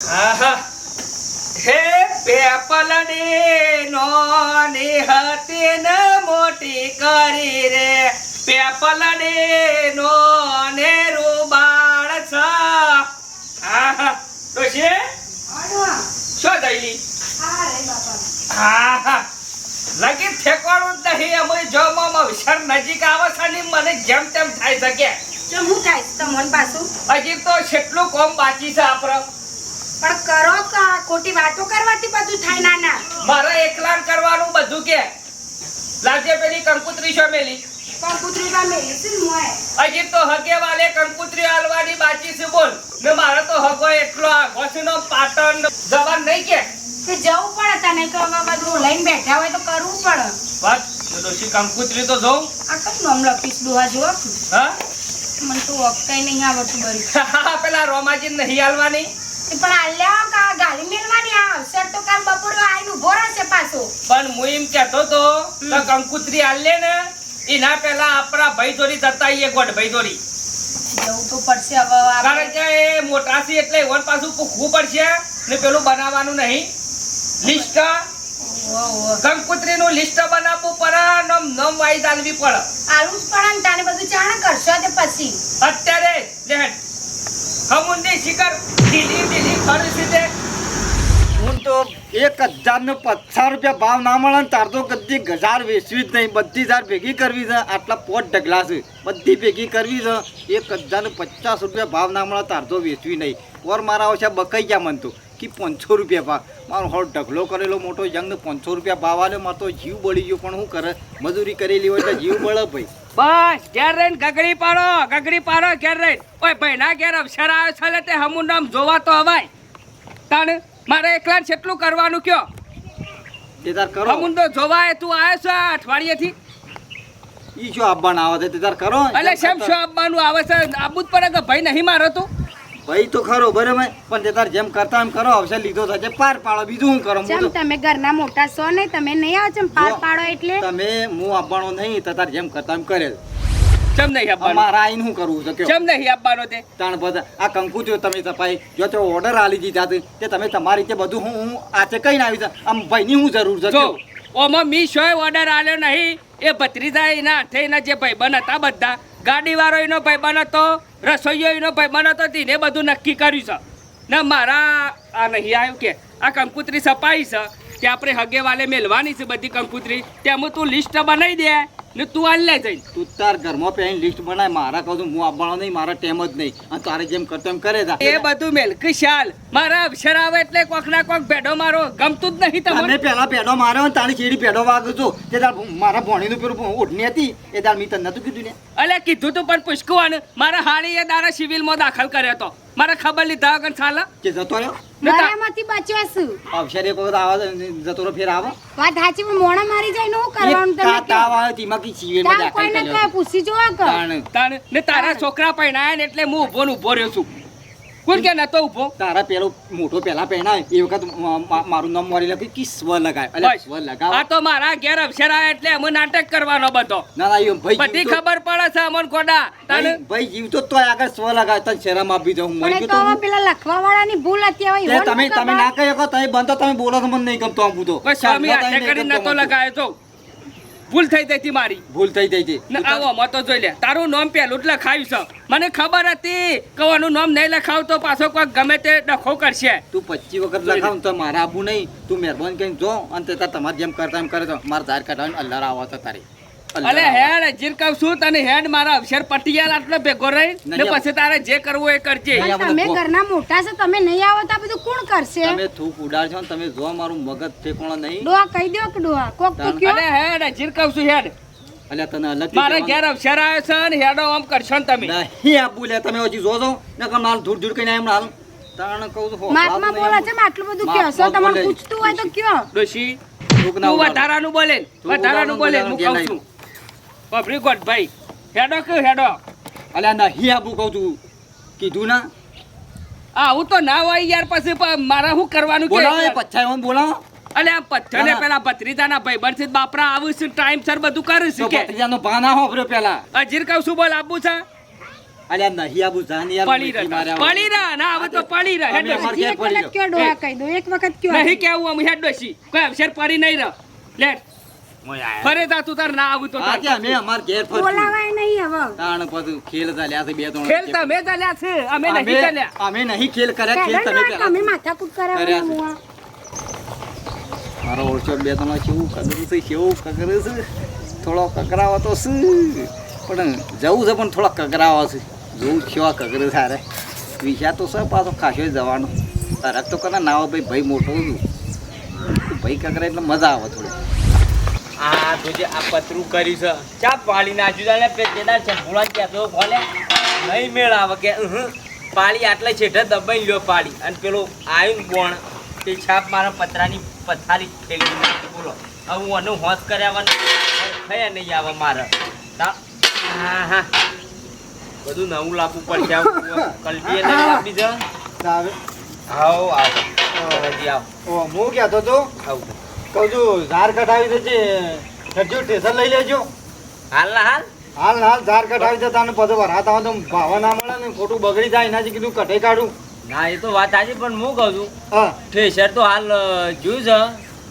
હે પેપલની નોની હતી ને મોટી કરી રે. પેપલની નોને રૂબાળ છ. તો છે? શું થયેલી? આહા. લગી ફેંકવાનું જ નહીં અમે જો મામા વિશાળ નજીક આવે છે ને મને જેમ તેમ થાય શકે. જો હું થાય? તમને પાછું? હજી તો છેટલું કોમ બાકી છે આપડે. પણ કરો કા ખોટી વાતો કરવાથી બધું થાય ના ના મારે એકલાન કરવાનું બધું કે. લાજે પેલી કંકુત્રી છો મેલી? કંકુત્રી બા મેલી છે મોય હજી તો હગે વાલે કંકુત્રી આલવાની બાકી છે બોલ. ને મારે તો હગો એકલો ઘોસનો પાટણ જવાન નહીં કે. કે જવું પડે તને કે હવે બધું લઈને બેઠા હોય તો કરવું પડે. વાત? ડોશી કંકુત્રી તો જોઉં. આ કમ નામ લખીશ દોહા જો હા? મને તો વખતાય નહીં આવડતું બરી. પેલા રોમાજી નહીં આલવાની? એ પણ આલ્યા કા ગાડી મેલવાની આ અવસર તો કાલ બપોરે આઈને ઊભો રહેશે પાછો. પણ હું એમ કહેતો તો તો કંકુત્રી આલે ને એના પહેલા આપણા ભાઈ જોડી જતા આઈએ ગોડ ભાઈ જવું તો પડશે હવે કારણ કે એ મોટા છે એટલે પાછું ભૂખવું પડશે ને પેલું બનાવવાનું નહીં. લિસ્ટ. ઓહો. લિસ્ટ બનાવવું પડે નમ નમ વાઈ ચાલવી પડે. આલું જ પડે ને તાને બધું ચાણ કરશો તે પછી. અત્યારે લેહન હમુંદી શિખર ઢીલી ઢીલી ખરી તે હું તો એક હજાર ને પચાસ રૂપિયા ભાવ ના મળે ને તાર કદી હજાર વેચવી જ નહીં. બધી હજાર ભેગી કરવી છે. આટલા પોટ ઢગલા છે. બધી ભેગી કરવી છે. એક હજાર ને પચાસ રૂપિયા ભાવ ના મળે તાર વેચવી નહીં. ઓર મારા ઓછા બકાઈ ગયા મન તો. કે પાંચસો રૂપિયા ભાવ? મારો હોળ ઢગલો કરેલો મોટો જંગ પાંચસો રૂપિયા ભાવ આલ્યો મારો તો જીવ બળી ગયો. પણ શું કરે? મજૂરી કરેલી હોય તો જીવ બળે ભાઈ. બસ ઘેર રહીને ગગડી પાડો ગગડી પાડો ઘેર રહીને. ઓય ભાઈ ના ઘેર અવસર આવ્યો છે એટલે તે હમું નામ જોવા તો અવાય. તાણ મારે એકલા કેટલું કરવાનું કયો? તે તાર કરો. હમું તો જોવાય તું આવ્યો છે અઠવાડિયેથી? ઈ શું આપવાના આવે છે? તે તાર કરો. એટલે શેમ શું આપવાનું આવે છે? આપવું જ પડે કે ભાઈ નહીં મારે તું? ભાઈ તો ખરો બરાબર? પણ તે તાર જેમ કરતા એમ કરો અવસર લીધો થશે પાર પાડો બીજું હું કરો? હું જેમ તમે ઘરના મોટા છો નહીં તમે નહીં આવો જેમ પાર પાડો એટલે? તમે હું આપવાનો નહીં તો તાર જેમ કરતા એમ કરે કેમ નહીં આપવાનો? મારા આઈને શું કરવું છે કેમ નહીં આપવાનો તે? તાણ બધા આ કંકુ જો તમે સફાઈ જો તો ઓર્ડર આલી દીધા તે તમે તમારી રીતે બધું હું હું કઈ કઈ આવી છે આમ ભાઈની હું જરૂર છે જો? ઓમાં મી શોય ઓર્ડર આલ્યો નહીં એ ભત્રીજા એના હાથે એના જે ભાઈબંધ હતા બધા ગાડીવાળો એનો ભાઈબંધ હતો રસોઈયો એનો ભાઈબંધ હતો, તેને બધું નક્કી કર્યું છે. ને, મારા આ નહીં આવ્યું કે, આ કંકુતરી સપાઈ છે કે આપણે હગે વાલે મેલવાની છે બધી કંકુતરી તેમાં તું લિસ્ટ બનાવી દે. ને તું આલ લે જઈને. તું તાર ઘરમાં પહેરીને લિસ્ટ બનાય. મારા કહું છું હું આવવાનો નહીં મારા ટેમ જ નહીં. અને તારે જેમ કરતો એમ કરે તા એ બધું મેલકી શાલ મારા અક્ષર આવે એટલે કોક ના કોક ભેડો મારો. ગમતું જ નહીં તમને. પેલા ભેડો માર્યો ને તારી ચીડી ભેડો વાગ્યો છો. તે તાર મારા ભોણીનું પેલું ઓઢની હતી. એ તાર મી તને નતું કીધું ને. અલે કીધું તું પણ પૂછકવાનું મારા હાડીએ દારા સિવિલમાં દાખલ કર્યો હતો મારે ખબર લીધા વગર ચાલે કે જતો રહ્યો? મારામાંથી બચ્યો છું અવસર એક વખત આવે જતો રહ્યો ફેર આવો. વાત સાચી મોણા મારી જાય ને શું એક તમે તા- તાવ આવે તેમાં કી સિવિલમાં કામ દાખલ કર્યો કાંઈ પૂછી જોવા કર તાણ. તાણ. ને તારા છોકરા પહેણાય ને એટલે હું ઊભો ને ઊભો રહ્યો છું. કોણ કે નતો ઊભો? તારા પેલો મોટો પેલા પહેણાય એ વખત મા- મા- મારું નામ મારી લખ્યું કે સ્વ લગાય. એટલે સ્વ લગાવ. આ તો મારા ઘેર અક્ષર આવ્યા એટલે અમે નાટક કરવાનો બધો. ના ના એમ ભાઈ બધી ખબર પડે છે અમન કોડા. તને ભાઈ જીવ જીવતો તો તોય આગળ સ્વ લગાય તને શરમ આપી દઉં મરી તો ગયો તો હવે પેલા લખવા વાળાની ભૂલ હતી હવે તમે તમે? ના કહી શકો તમે બંધ તમે બોલો તો મને નહીં ગમતો આમ બુધો કોઈ સ્વામી આટે કરી નતો લગાવ્યો તો. ભૂલ થઈ જતી મારી. ભૂલ થઈ ગઈ હતી ને આવો મત તો જોઈ લે. તારું નામ પેલું જ લખાયું છે. મને ખબર હતી કવાનું નામ નહીં લખાવ તો પાછો કોઈ ગમે તે ડખો કરશે. તું પચીસ વખત લખાવ તો મારા આબુ નહીં. તું મહેરબાની કરીને જો અને તે તમારે જેમ કરતા એમ કરે તો મારે ધાર કાઢવાની અલ્લાહ આવો તો તારે. અલે હેડ જીર કહું છું તને હેડ મારા અક્ષર પટિયાલ આટલો ભેગો રહી? ને પછી તારે જે કરવું એ કરજે. તમે ઘરના મોટા છો તમે નહીં આવો તો બધું કોણ કરશે? તમે થૂક ઉડાડ છો તમે જો મારું મગજ ઠેકોણો નહીં. ડોહા કહી દો કે ડોહા. કોક તો કયો. અલે હેડ જીર કહું છું હેડ? અલે તને અલગ મારા ઘેર અક્ષર આવ્યો છે ને હેડો આમ કરશો ને તમે. નહીં આપવું લે તમે હજી જોજો. ને કમ હાલ ધૂળ ધૂળ કઈને એમ હાલ. તાણ કહું છું માપમાં બોલા છે આટલું બધું કયો છો તમને. પૂછતું હોય તો કયો. ડોશી તું વધારાનું બોલે વધારાનું બોલે હું કહું છું. બાપરી ગોટ ભાઈ હેડો કે હેડો? અલ્યા નહીં આપવું કહું છું કીધું ના. આવું તો ના હોય યાર પછી મારા મારે શું કરવાનું બોલાવો એ કે પચ્છાઈ મને બોલાવો. અલે આ પથ્થરને ના, ના. પેલા ભત્રીજાના ભાઈબંધ છે બાપરા આવું છે ટાઈમ સર બધું કરે છે કે? ભત્રીજાનો ભા ના પેલા. અજીર કહું શું બોલ આબુ છે? અલ્યા નહીં આબુ જાન યાર પડી રહે પડી રહે ના હવે તો પડી રહે હેડો. એક પડી વખત કયો ડોહા કહી દો એક વખત કયો? નહીં કેવું અમે હેડ કોઈ અક્ષર પડી નહીં રહે. લે ફરે તા તું તાર ના આવું તો તાર. આજે અમાર ઘેર ફરશું બોલાવાય નહીં હવે. તાણ પછી ખેલ ચાલ્યા છે બે ત્રણ ખેલ તમે ચાલ્યા છે અમે નહીં ચાલ્યા. અમે નહીં ખેલ કર્યા ખેલ તમે કર્યા તમે માથાકૂટ કરાવો મુઆ. મારો ઓળખો બે ત્રણ કેવું કગરું છે કેવું કગરું છે. થોડો કકરાવો તો છે પણ જવું છે પણ થોડો કકરાવો છે. જોવું કેવા કગરું સારે વિચાર તો છે પાછો ખાસો જવાનો. તરત તો કદાચ નાવો ભાઈ ભાઈ મોટો છું. ભાઈ કકરા એટલે મજા આવે થોડી આ તો જે આ પતરું કર્યું છે. ચા પાળી નાખ્યું છે ભૂલા કહેતો ભોલે નહીં મેળ આવે કે ઉહુ, આટલે છેઠે દબાઈ લ્યો પાડી અને પેલો આવ્યું બોણ તે છાપ મારા પતરાની પથારી નાખી. બોલો હવે હું આનું હોશ કર્યાવાનું થયા નહીં આવે મારે. હા હા. બધું નવું લાવવું પડશે. આવું કલબીએ નહીં લાવી છે. આવો આવો હજી આવો. હું કહેતો તો? આવું. કહું છું ઝાર કઢાવી દેજે. ઠરજો સ્ટેશન લઈ લેજો. હાલ ના હાલ. હાલ હાલ ઝાર કઢાવી દેતા અને પછી વરાત આવે તો ભાવા ના મળે ને ખોટું બગડી જાય એનાથી કીધું કઢાઈ કાઢું. ના એ તો વાત સાચી પણ હું કહું છું. હા. થ્રેશર તો હાલ જોયું છે.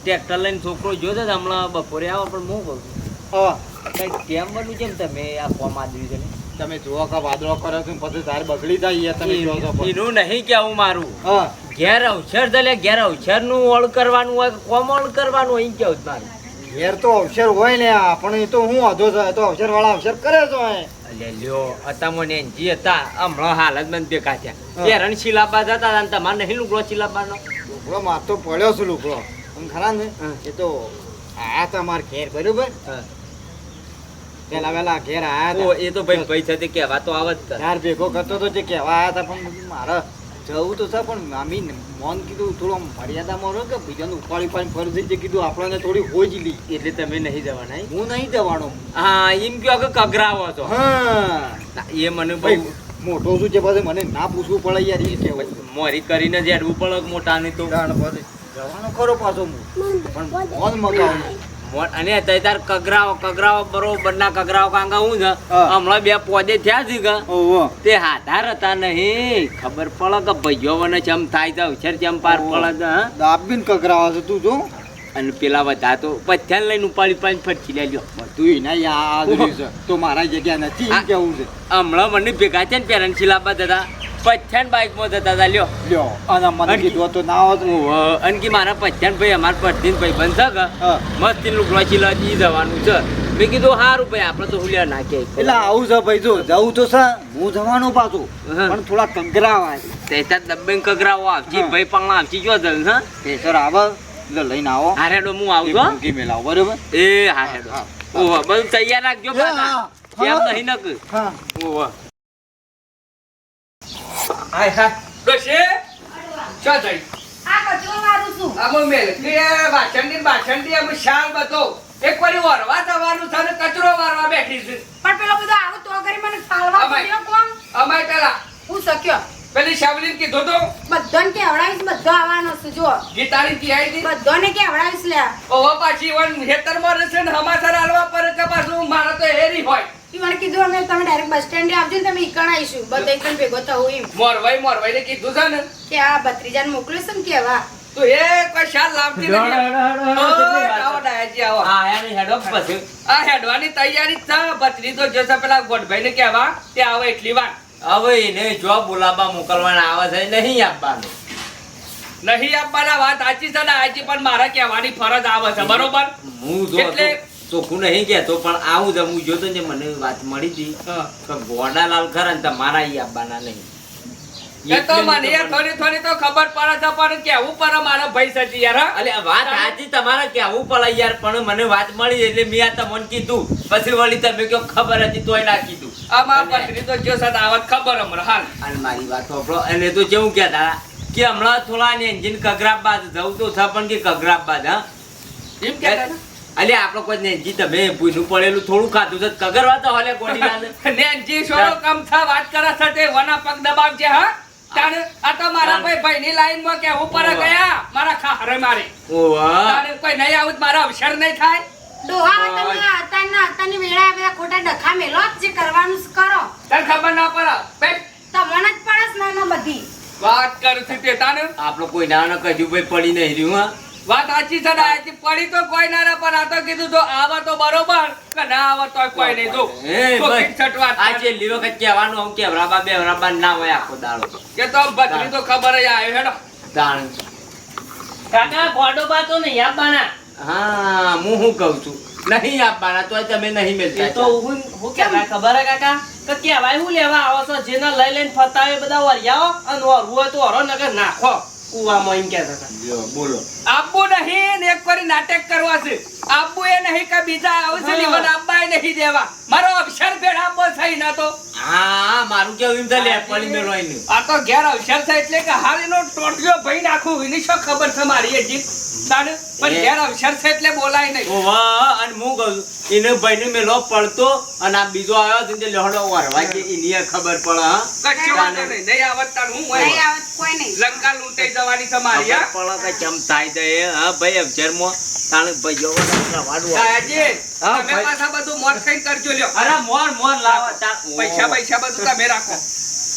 ટ્રેક્ટર લઈને છોકરો જોયો છે હમણાં બપોરે આવો પણ હું કહું છું. હા. કંઈક કેમ બન્યું કેમ તમે આ ફોર્મ આદર્યું છે ને? તમે જુઓ કે વાદળો કરો છો પછી તાર બગડી જાય તમે છો એનું નહીં કેવું મારું. હા. ઘેર અવસર છે લે ઘેર અવસરનું ઓળ કરવાનું હોય કે કોમ ઓળ કરવાનું હોય કેવું મારું. ઘેર તો અવસર હોય ને પણ એ તો હું અધો છે તો અવસર વાળા અવસર કરે છો એ. લ્યો લ્યો અતામોને જી હતા હમણાં હાલ જ મને હા. થયા પેરણ શિલાબા હતા હતા અને તમારે નહીં લુગડો શિલાબાનો? લુકડો માર તો પડ્યો છે લુકડો આમ ખરા ને? હા. એ તો આ તા ઘેર બરોબર? પેલા વેલા ઘેર આયા એ તો ભાઈ ભાઈ સાથે કહેવા તો આવત જ યાર ભેગો કરતો તો જે કહેવા આયા હતા પણ મારે જવું તો છે પણ મામી મોન કીધું થોડો મર્યાદામાં રહો કે બીજાને ઉપાડી પાડી ફરું જે કીધું આપણને થોડી હોજ લી એટલે તમે નહીં જવાના હું નહીં જવાનો. હા એમ કયો કે કગરાવો તો હા. એ મને ભાઈ બહુ મોટો શું છે પછી મને ના પૂછવું પડે યાર એ કહેવાય મોરી કરીને જ એડવું પડે મોટા ને તો. જવાનો ખરો પાછો હું. પણ મોન મગાવું. અને અત્યારે તાર કગરાઓ કગરાઓ બરોબર ના કગરાઓ કાંગા હું છે? હમણાં બે પોદે થયા છે કે? તે હાથાર હતા નહીં. ખબર પડે કે ભાઈઓ મને ચમ થાય છે અવસર ચમ પાર પડે? દાબીન કગરાવા છે તું જો. અને પેલા બધા તો પથ્યાન લઈને ઉપાડી પાડી ફરતી લેજો તું એના યાદ છે. તો મારા જગ્યા નથી એમ કેવું છે? હમણાં મને ભેગા છે ને પેરેન્ટ સિલાબા દાદા પથ્યાન બાઇકમાં જતા હતા લ્યો. લ્યો અને મને કીધું તો ના હોત. અને કે મારા પથ્યાન ભાઈ અમારા પડતી ભાઈ બંધ છે કે મસ્તી લુગડો ચીલા જી જવાનું છે. મેં કીધું સારું ભાઈ આપણે તો હુલિયા નાખીએ એટલે આવું છે ભાઈ જો જવું તો છે હું જવાનું પાછું. પણ થોડા કંગરાવા તે ત્યાં દબ્બે કગરાવો આવજી ભાઈ પણ આવજી જો જલ હા. સર આવે એટલે લઈને આવો. હું એક આવજો હો. મૂકી મેલાવો બરોબર? એ હારેડો. હા. ઓહો બધું તૈયાર રાખજો પાછા. કેમ નહીં નક હા. ઓહો. હાય હા ડોશી શું થઈ. આ કચરો વાળું છું. આમાં મેલકી વાસણની બાસણની અમે શાલ બધો. એક વારી વરવા જવાનું છે ને કચરો વારવા બેઠી છે. પણ પેલો બધો આવું તો કરી મને ફાલવા પડ્યો કોણ? અમાય પેલા. હું શક્યો? પેલી શાવલીને કીધું તો કે કેવડાવીશ બધો આવવાનો છે જો ગીતાની કી હતી કે કેવડાવીશ લે. ઓહો પાછી વન હેતરમાં રહેશે ને હમાસર આલવા પર કે પાછું મારે તો હેરી હોય. ઈ મને કીધું અમે તમે ડાયરેક્ટ બસ સ્ટેન્ડે આવજો ને તમે ઈકણ આવીશું. બધા ઈકણ ભેગો થવું એમ. મોરવાઈ મોરવાઈ ને કીધું છે ને. કે આ ભત્રીજાને મોકલ્યું છે ને કેવા તો એ કોઈ શાલ લાવતી નથી. આવો આ ડાયાજી આવો. હા યાર હેડો પછી. આ હેડવાની તૈયારી છે. બત્રી તો જોશે પેલા ગોઠભાઈ ને કેવા તે આવે એટલી વાર. હવે એને જો બોલાવા મોકલવાના આવે છે નહીં આપવાનું. નહીં આપવાના વાત સાચી છે ને આજી પણ મારા કહેવાની ફરજ આવે છે બરોબર? હું જો એટલે- ચોખ્ખું નહીં કહેતો પણ આવું જ હું જોતો ને મને વાત મળી હતી. કે ગોડાલાલ ખરા ને તમારા ઈ આપવાના નહીં. એ તો મને યાર થોડી થોડી તો ખબર પડે છે પણ કેવું પડે મારા ભાઈ સચી યાર હા? વાત સાચી તમારે કેવું પડે યાર પણ મને વાત મળી એટલે મેં આ તમને કીધું. પછી વળી તમે કયો ખબર હતી તોય ના કીધું. બત્રી તો જો આવત ખબર હમણાં હાલ. અને મારી વાત સાંભળો. એને તો જેવું કહેતા કે હમણાં થોડા ને એન્જિન કગરાબ બાદ જવું તો થા પણ કે કગરાબ બાદ હા. એમ કહેતા અલે આપણે કોઈ ને એન્જિન તમે ભૂનું પડેલું થોડું ખાધું છે કગરવા તો હલે ગોડી નેનજી સોળો કમથા વાત કરે છે તે વના પગ દબાવજે હા. તાણે આ તો મારા. ભાઈ ભાઈની લાઈનમાં કેવું પર ગયા મારા ખારે મારે. ઓવા કોઈ નહીં આવું તો મારા અવસર નહીં થાય. ડોહા હવે તમે અતારના અતારની વેળા બધા ખોટા ડખા મેલો જે કરવાનું કરો. તને ખબર ના પડે? બેટ તમને જ પડે છે નાનો બધી. વાત કરું છું તે તાને. આપણો કોઈ ના કજુ ભાઈ પડી નહીં રહ્યું હા? વાત સાચી છે ને પડી તો કોઈ ના રે પણ આ તો કીધું તો આવે તો બરોબર કે ના આવે તો કોઈ નહીં. જો આ છેલ્લી વખત કહેવાનું હું કે રાબા બે રાબા ના હોય આખો દાડો. કે તો બદલી તો ખબર જ આવ્યો હેડો. દાણ કાકા ગોડો બા તો નહીં આપવાના હા હું શું કહું છું? નહીં આપવાના તો તમે નહીં મેળતા તો હું હું કેમ? ખબર હે કાકા? કે કહેવાય હું લેવા આવો છો? જેને લઈ લઈને ફરતા હોય બધા વરિયાઓ અને વરવું હોય તો વરો નગર નાખો. કુવામાં એમ કહેતા હતા. બોલો. આપવું નહીં ને એક વાર નાટક કરવા છે. આપવું એ નહીં કે બીજા આવશે ને મને એ નહીં દેવા. મારો અક્ષર ભેળ આપવો થઈ ના તો. હા મારું કેવું એમ થાય પડી મેલો એનું આ તો ઘેર અક્ષર છે એટલે કે હાલ એનો ટોટિયો ભાઈ નાખું એની શું ખબર છે મારી એ જીત પણ ઘેર અક્ષર છે એટલે બોલાય નહીં. ઓ વાહ, અને હું કહું છું ભાઈ ને મેલો પડતો અને આ બીજો આવ્યો છે ને લહડો વારવા કે એની ખબર પડે હા. કશો વાંધો નહીં નહીં આવત તાર હું નહીં આવત કોઈ નહીં. લંકા લૂંટાઈ જવાની તમારી હા? પડે કે ચમ થાય એ. હા ભાઈ અક્ષરમાં તાણે ભાઈ જો વાડવા. હા, તમે. પાછા બધું મોર ખાઈને કરજો લ્યો. અરે મોર મોર લાવો પૈસા પૈસા બધું તમે રાખો.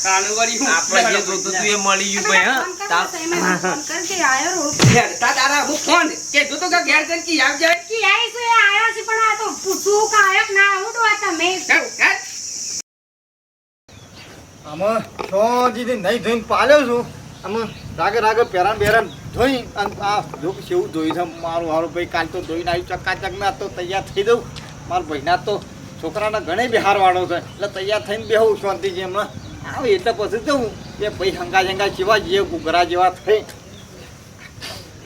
આપણે જે જોતું હતું એ મળી ગયું ભાઈ હા. તા- કરજો, એમાં ફોન કરજે, આયો રોડ. ઘેર તા તારા હું ફોન કીધું તું કે ઘેર જઈને કી આવ જાય? કી આવીશું એ આયો છે પણ આ તો પૂછવું કે આયો ના આવું આ તમે ઘેર, ઘેર. આમાં નહીં ધોઈને પાલ્યો છું. આમાં રાગે રાગે પેરાન બેરાન ધોઈ અને આ જો કે કેવું ધોઈ છે મારું હારું ભાઈ કાલ તો ધોઈને આવ્યું ચકાચક મેં તો તૈયાર થઈ દઉં મારા ભાઈના તો છોકરાના ઘણે બિહારવાળો છે એટલે તૈયાર થઈને બેહું શાંતિજી એમણે આવે એટલે પછી જવું એ ભાઈ હંગા હંગા જેવા જે ઘૂઘરા જેવા થઈ.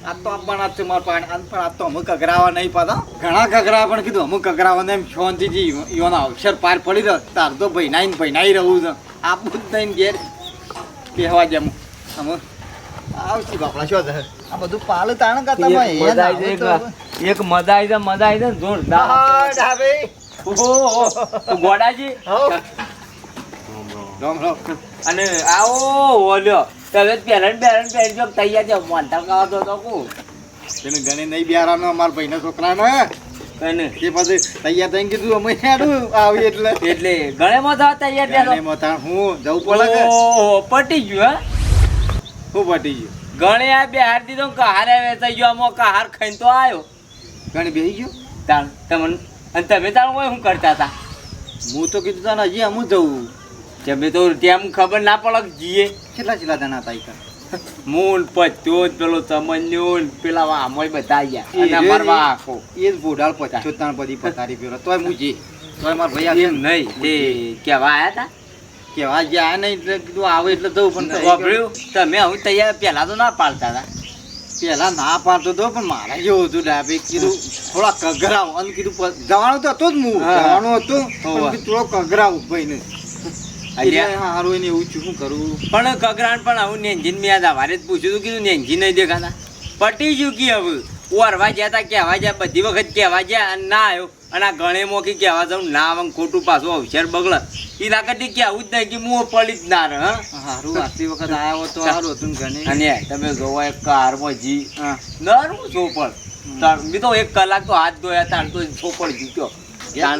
આ તો પણ છે મારા પાણી પણ આ તો અમુક ઘઘરાવા નહીં પાતા ઘણા ઘઘરા પણ કીધું અમુક અઘરાવાને એમ શાંતિથી યોના અક્ષર પાર પડી રહ્યો. તાર તો ભૈનાઈ ને ભૈનાઈ રહું છે. આપું જ નહીં ઘેર. કહેવા જેમ. અમુક. આવશે બાપડા શું આ બધું પાલ તાણ કરતા આવી એક- મદાઈ દે જાય ગોડાજી જોરદાર. ઓહો, ગોડાજી? રામ રામ અને આવો ઓલ્યો. તમે પેરણ પેરણ પહેરજો તૈયાર છે મોંઢા ખાવા તો કુ તેને ગણે નહીં બિહારાનો અમારા ભાઈના છોકરાને. અને? એ પછી તૈયાર થઈને કીધું અમે હેડું આવી એટલે. એટલે ગળે માં થવા તૈયાર ગણે થયા હું જવું પડે કે ઓહો પટી ગયું હા? હું પટી ગયું. ગણે આ બેહાર દીધો કહારે વેચાઈ ગયો આમાં કહાર ખાઈને તો આવ્યો ગણે બેસી ગયો. તાણ તમને અને તમે તાણ હું શું કરતા હતા? હું તો કીધું તને હજી હું જવું. તમે તો તેમ ખબર ના પડે જીએ. કેટલા કેટલા જણા હતા મૂન પત્યો પેલો ચમન્યો પેલા આમોય બધા અને મારવા આખો. એ જ બુઢાળ પચાસ ચોતાણ પદી પથારી પેલો તોય હું જે. તોય મારા ભાઈ એમ નહીં. એ કેવા આયા કેવા ગયા નહીં એટલે કીધું આવે એટલે જવું પણ વાપર્યું? તમે હું તૈયાર પહેલાં તો ના પાડતા હતા પહેલાં ના પાડતો હતો પણ મારા જેવું હતું ડાબે. કીધું થોડા કગરાવ અને કીધું જવાનું તો હતો જ હું. જવાનું હતું. હોવે. થોડો કગરાવ ભાઈને. અલ્યા. એટલે હારું એને એવું શું કરું? પણ કગરાણ પણ આવું નેન્જીન મેં યાદ વારે જ પૂછ્યું હતું કીધું નેન્જી નહીં દેખાતા? પટી ગયું કે હવે? ઓરવા ગયા હતા કહેવા ગયા બધી વખત કહેવા ગયા અને ના આવ્યો. અને આ ગણે મોકી કહેવા જાઉં ના આમ ખોટું પાછું હોશિયાર બગડે. એ લાગતી કહેવું જ નહીં કે હું પડી જ ના રહે સારું આટલી વખત આવ્યો તો સારું હતું ગણે અને તમે જોવો એક કારમાં જી. નરું મેં તો એક કલાક તો હાથ ધોયા તાર તો ચોપડ જીત્યો તાર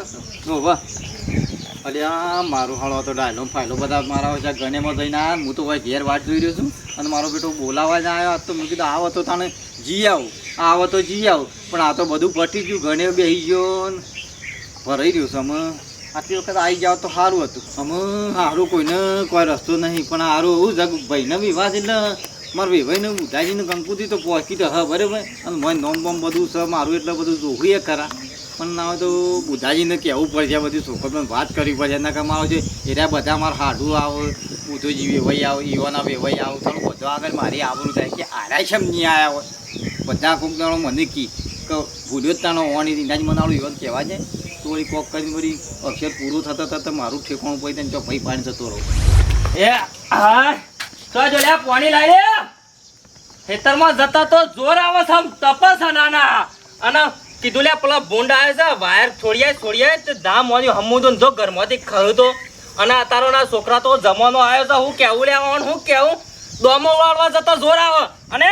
અલ્યા, મારું હાળો તો ડાયલો ફાયલો બધા મારા ઓછા ગણેમાં જઈને આવ્યા હું તો ભાઈ ઘેર વાટ જોઈ રહ્યો છું. અને મારો બેટો બોલાવા જ આવ્યો તો મેં કીધું, આવો તો તાણે જી આવું. આવો તો જી આવું. પણ આ તો બધું પટી ગયું, ગણે બેસી ગયો ભરાઈ રહ્યું છે અમે આટલી વખત આવી જાવ તો સારું હતું. અમે સારું કોઈને કોઈ રસ્તો નહીં. પણ સારું એવું જગ ભાઈને વિવાહ છે એટલે મારા વેભાઈને ઉદાજીને કંકુથી તો પહોંચી તો હા, બરાબર. અને મને નોમ બોમ બધું છે, મારું એટલે બધું જોવું એ ખરા. પણ ના હોય તો બુધાજીને કહેવું પડશે બધી પણ વાત કરવી પડશે. એના કામ આવે છે એના બધા મારા હાડું આવો બુધોજી વેવાઈ આવો, ઈવાના વેવાઈ આવો, થોડું બધો આગળ મારી આવવાનું થાય કે આરાય છે નહીં આવ્યા હોય. બધા કોઈક દાડો મને કી, કે ભૂલ્યો જ તાનો જ મને આવડું એવું કહેવા છે? તો વળી કોક કરીને વળી અક્ષર પૂરું થતા થતાં મારું ઠેકાણું પડી તેને તો ભાઈ પાણી જતો રહો. એ, હા, તો જો પાણી લાવી ખેતરમાં જતા તો જોર આવે છે તપસ નાના. અને કીધું લે, પેલા ભૂંડ આવે છે, વાયર છોડીએ છોડીએ, તો ધામ મોની હમું જો ઘરમાંથી ખરું તો. અને તારો ના છોકરા તો જમવાનો આવ્યો છે, હું કેવું લેવાનું હું કેવું? દોમો વાળવા જતા જોર આવે. અને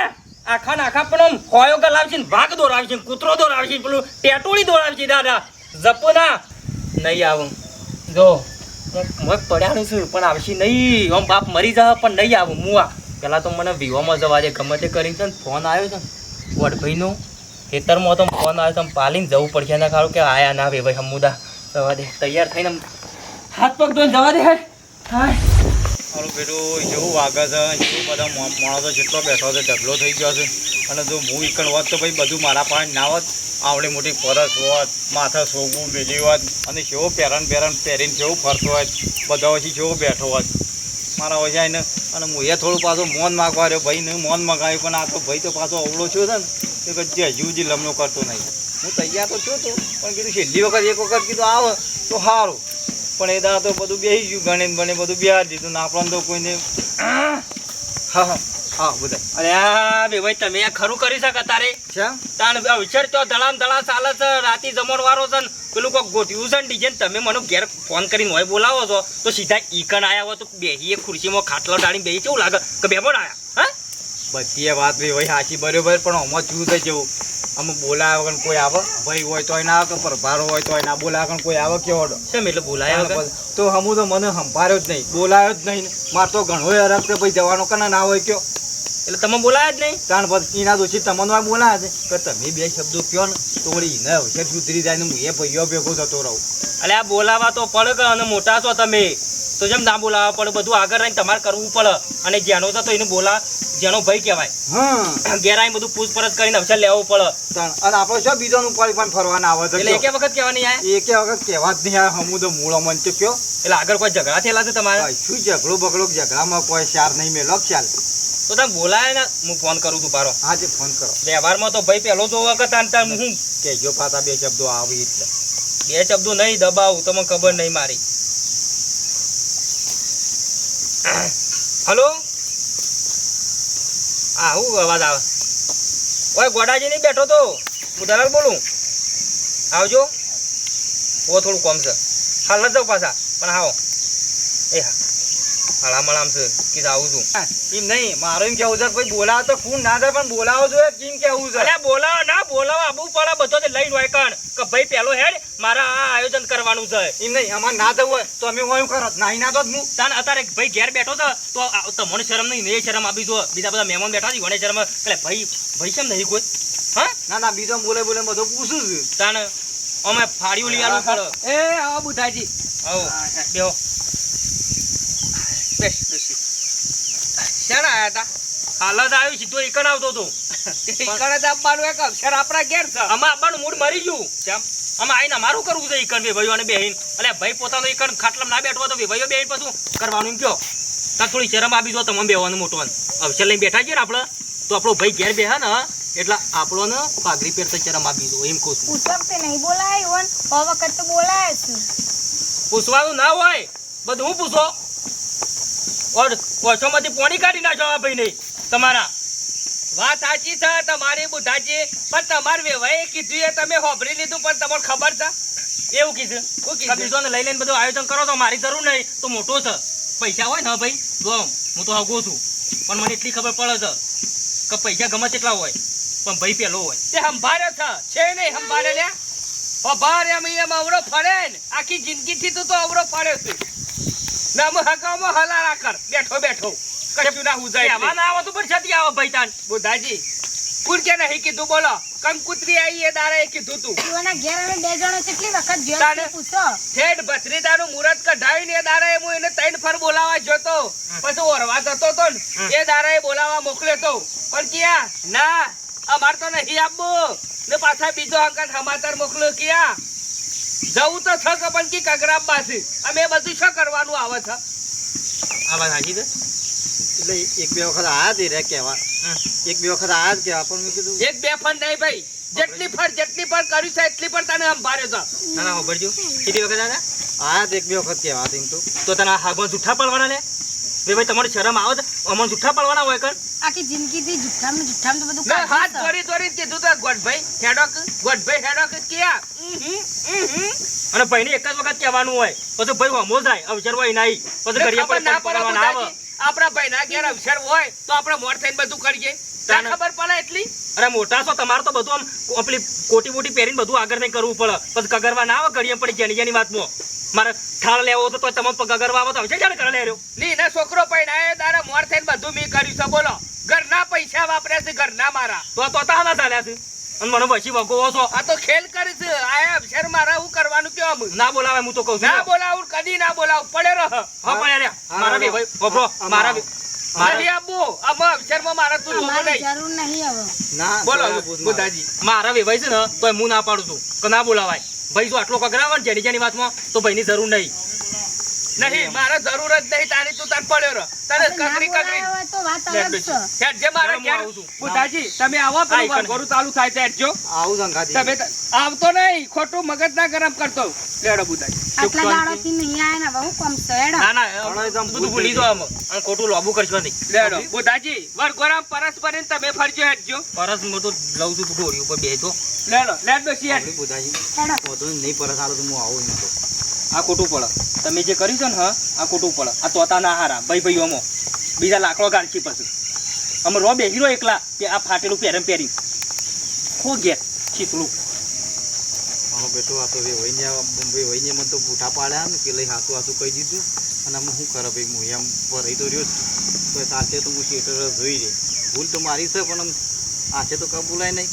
આખા ને આખા પણ હોયો ગલાવશે ને ભાગ દોરાવશે કૂતરો દોરાવશે પેલું ટેટોળી દોરાવશે દાદા. જપો ના. નહીં આવું. જો, હું પડ્યાનું છું, પણ આવશે નહીં. આમ બાપ મરી જાવ પણ નહીં આવું. હું આ પેલા તો મને વિવામાં જવા દે, ગમે તે કરીને છે ને ફોન આવ્યો છે ને વડભાઈનો. ખેતરમાં તો ફોન આવે તો પાલીને જવું પડશે. ને ખારું કે આયા ના આવે ભાઈ હમુદા. જવા દે. તૈયાર થઈને હાથ પગ ધોઈને જવા દે હાય. પેલું જેવું વાગે છે જેવું બધા માણસો જેટલો બેઠો છે, ઢગલો થઈ ગયો છે. અને જો હું ઈકણ હોત તો ભાઈ બધું મારા પાસે ના હોત. આવડી મોટી ફરસ હોત, માથા સોગવું મેલી હોત. અને કેવો પહેરણ પહેરણ પહેરીને કેવું ફરતો હોત, બધા પછી જેવો બેઠો હોત. મારા આવીને અને હું એ થોડું પાછો મોન માગવા રહ્યો. ભાઈને મોન મગાવ્યું પણ આ તો ભાઈ તો પાછો અવળો થયો છે ને એ જે હજુ હજી લમણો કરતો નહીં. હું તૈયાર તો છું તો, પણ કીધું, છેલ્લી વખત એક વખત કીધું, આવે, તો સારું પણ એ દા તો બધું બેસી ગયું, ગણીને બને બધું બિહાર દીધું, ને આપણને તો કોઈને, હા હા. હા બધા અરે બે ભાઈ તમે ખરું કરી શકો તારે. તાણ તો દળામ દળા ચાલે છે રાતી જમણ વારો છે પેલું કોઈ ગોઠવ્યું છે ડીજે તમે મને ઘેર ફોન કરીને હોય બોલાવો છો તો સીધા ઈકણ આયા હોય તો બેહી ખુરશીમાં ખાટલો ડાળી બેહી કેવું લાગે? કે બે પણ આયા હા? બધી વાત ભાઈ ભાઈ સાચી બરોબર પણ આમાં શું થઈ જવું? અમે બોલાયા વગર કોઈ આવે? ભાઈ હોય તોય ના આવે પરભારો હોય તોય ના? બોલાયા વગર કોઈ આવે કેવો કેમ એટલે બોલાયા? તો હમું તો મને સંભાળ્યો જ નહીં. બોલાયો જ નહીં. માર તો ઘણો અરગ કે ભાઈ જવાનો કના ના હોય કયો? એટલે તમે બોલાયા જ નહીં? કારણ પછી એના દોષી તમને આ બોલાયા છે. કે તમે બે શબ્દો કયો ને તોડી ને અવસર સુધરી જાય ને હું એ ભાઈઓ ભેગો થતો રહું. એટલે આ બોલાવા તો પડે કે અને મોટા છો તમે. તો જેમ ના બોલાવા પડે બધું આગળ રહીને તમારે કરવું પડે. અને જેનો તો એને બોલા જેનો ભાઈ કહેવાય. હા ઘેર આવીને બધું પૂછપરછ કરીને અવસર લેવું પડે. અને આપણે શું બીજાનું કોઈ પણ ફરવાના આવે એટલે કયો? એકે વખત કહેવાની એક એકે વખત કહેવા જ નહીં આવે હમું તો મૂળો મન તો કયો? એટલે આગળ કોઈ ઝઘડા થયેલા છે તમારે? શું ઝઘડો બગડો ઝઘડામાં કોઈ શાર નહીં મેલો ખ્યાલ. તો તમે બોલાય ને હું ફોન કરું છું પારો હા તે ફોન કરો. વ્યવહારમાં તો ભાઈ પહેલો તો વખત આનતા હું કહેજો પાછા બે શબ્દો આવી એટલે. બે શબ્દો નહીં દબાવું તમને ખબર નહીં મારી. હલો? હા હું અવાજ આવે? ઓય ગોડાજી નહીં બેઠો તો? હું દલાલ બોલું? આવજો. ઓ થોડું કોમ છે. હાલ જાઉં પાછા. પણ આવો એ હા. હાલા હળામ છે. કે આવું છું. એમ નહીં મારું એમ કેવું છે ભાઈ બોલાવો તો કોણ ના થાય પણ બોલાવો જોઈએ કેમ કેવું છે? અરે બોલાવો ના બોલાવો. આબુ પડે બધો તે લઈને હોય કણ. કે ભાઈ પેલો હેડ મારા આ આયોજન કરવાનું છે. એમ નહીં અમારે ના થવું હોય તો અમે હું કરો નાહી ના તો જ હું. તાન અત્યારે ભાઈ ઘેર બેઠો છે તો તમને શરમ નહીં મેં શરમ આપી દો બીજા બધા મહેમાન બેઠા છે ઘણે શરમ. એટલે ભાઈ ભાઈ કેમ નહીં કોઈ? હા? ના ના બીજો બોલે બોલે બધું પૂછું છું. તાન અમે ફાડ્યું લઈ આવું પડે. એ આવો બુધાજી આવો બેહો. બેસ બેસી શેના આયા તા? હાલત જ આવ્યું સીધો એકણ આવતો હતો. તે જ આપવાનું એક અક્ષર આપણા ઘેર છે? આમાં આપવાનું મૂડ મરી ગયું. કેમ? આમાં આઈને મારું કરવું છે ઈકણ બે ભાઈઓ અને બેહીન. એટલે ભાઈ પોતાનો ઈકણ ખાટલામાં ના બેઠો તો ભાઈઓ બેહીન પાછું કરવાનું એમ કયો? તાર થોડી શરમ આપી દો તમે બેવાનું મોટો અવસર લઈને બેઠા છીએ ને આપણે તો આપણો ભાઈ ઘેર બેહે ને એટલે આપણો ને પાઘડી પહેરતા ચરમ આપી દો એમ કહું છું. પૂછક નહીં બોલાય હોન વખત તો બોલાય છે પૂછવાનું ના હોય બધું હું પૂછો. ઓછોમાંથી પોણી કાઢી નાખો આ ભાઈ નહીં તમારા. વાત સાચી છે તમારી બુધાજી પણ તમારે વેવાએ કીધું એ તમે હોભરી લીધું પણ તમને ખબર છે? એવું કીધું. શું કીધું? બીજોને લઈ લઈને બધું આયોજન કરો તો મારી જરૂર નહીં તો મોટો છે. પૈસા હોય ને ભાઈ? ગમ હું તો હગો છું. પણ મને એટલી ખબર પડે છે કે પૈસા ગમે તેટલા હોય પણ ભાઈ પેલો હોય. તે સંભાળ્યો છે. છે નહીં સંભાળે લે હોભાર એમ એમ અવરો ફરે ને. આખી જિંદગીથી તું તો અવરો ફરે છે. ના હું હકામાં હલારા કર. બેઠો બેઠો. કશું ના હુજાય આવા ના આવે તો પણ છતી આવે ભાઈ તાન. બુધાજી કુણ નહીં કીધું બોલો? કંકુતરી આવી એ દારે કીધું તું. જીવાના ઘેર અમે બે જણો કેટલી વખત જોયો પૂછો. ઠેઠ ભત્રીદાનું મુહૂર્ત કઢાવીને એ દારે હું એને ત્રણ ફર બોલાવા જોતો. પછી ઓરવા જતો તો ને એ દારે બોલાવા મોકલ્યો તો. પણ ક્યાં? ના અમાર તો નહીં આપવું. ને પાછા બીજો અંકલ સમાચાર મોકલ્યો ક્યાં? જવું તો છ કપન કી કગરામ બાસી અમે બધું શું કરવાનું આવે છે? આ વાત હાજી છે એટલે એક બે વખત આ જ રે કહેવા. એક બે વખત આ જ કહેવા. પણ મેં કીધું એક બે ફર નહીં ભાઈ. જેટલી ફર જેટલી ફર કર્યું છે એટલી પણ તને સંભાળ્યો છે. ના ના ખબર જો કેટલી વખત આ જ એક બે વખત કહેવા તું તો. તો તને હાગમાં જૂઠા પડવાના ને બે ભાઈ તમારી શરમ આવે તો અમને જુઠ્ઠા પાડવાના હોય કર આખી જિંદગીથી જુઠ્ઠામ જુઠ્ઠામ તો બધું મેં હાથ દોરી દોરી કીધું તો ગોઠભાઈ હેડોક ગોઠભાઈ હેડોક ક્યાં. અને ભાઈને એક જ વખત કહેવાનું હોય. પછી ભાઈ હમો જાય. અવસર હોય નહીં પછી ઘડિયા પર ના પડે આવે. બુધાજી. ભાઈ ના ઘેર અવસર હોય તો આપણે મોર થઈને બધું કરીએ. ખબર પડે એટલી? અરે મોટા છો તમારે તો બધું આમ આપણી કોટી બોટી પહેરીને બધું આગળ નહીં કરવું પડે. પછી કગરવા ના આવે ઘડીએ પડી જેની જેની વાતમાં. મારે થાળ લેવો હતો તો તમે કગરવા આવો તો હવે જાણે કરે લે રહ્યો? ની ના છોકરો પૈણાયો તારે મોર થઈને બધું મેં કર્યું છે. બોલો ઘરના પૈસા વાપર્યા છે ઘરના મારા. તો તો તા ના ચાલ્યા છે. અને મને પછી વગોવો છો આ તો ખેલ કરી છે. આ અવસર મારા હું કરવાનું કેમ ના બોલાવે હું તો કહું છું. ના બોલાવું કદી ના બોલાવ. પડે રહ. હા પણ યાર મારા બે ભાઈ વપરો મારા બે- મારા આપવું આમાં અવસરમાં મારા તું જોવું નહીં. જરૂર નહીં હવે. ના બોલો. બુધાજી મારા વેવાઈ છે ને તો હું ના પાડું છું. કે ના બોલાવાય. ભાઈ જો આટલો કગરાવે ને જેની જેની વાતમાં તો ભાઈની જરૂર નહીં. નહીં મારે જરૂર જ નહીં તારી તું તાર પડ્યો રહો તને કકરી કકરી તો વાત અલગ છે. હેડ જે મારે ઘેર બુધાજી તમે આવો પણ. વરઘોડું ચાલુ થાય છે હેડ જો આવું સંગાતી તમે આવતો નહીં ખોટું મગજ ના ગરમ કરતો. લેડો બુધાજી આટલા દાડોથી નહીં આયા ને બહુ કમ છે હેડો. ના ના એકદમ બધું ભૂલી દો આમ. અને ખોટું લોબુ કરશો નહીં. લેડો. બુધાજી વર ગોરામ પરસ ને તમે ફરજો હેડજો. પરસ મોટું તો લઉં છું ઢોળી ઉપર બેજો લેડો લેડો સી હેડ. બુધાજી હેડો. વધુ નહીં પરસ આલો તો હું આવું નહીં તો. આ ખોટું પડે. તમે જે કર્યું છે ને, હા, આ ખોટું પડે. આ તોતા ના હારા. ભાઈ ભાઈ અમો બીજા લાકડો ગાળશી પછી. અમે રો બેસી રહ્યો એકલા કે આ ફાટેલું પહેરેમ પહેરી. ખો ગેર ચીતલું હા, બેટો, આ તો વહીને વહીને મને તો બૂઠા પાડ્યા ને, કે લઈ હાથું હાથું કહી દીધું. અને આમાં શું કરે ભાઈ, હું એમ ભરાઈ તો રહ્યો છું. તો સાથે તો હું થિયેટર જોઈ રહી. ભૂલ તો મારી છે, પણ આમ હાથે તો કબૂલાય નહીં.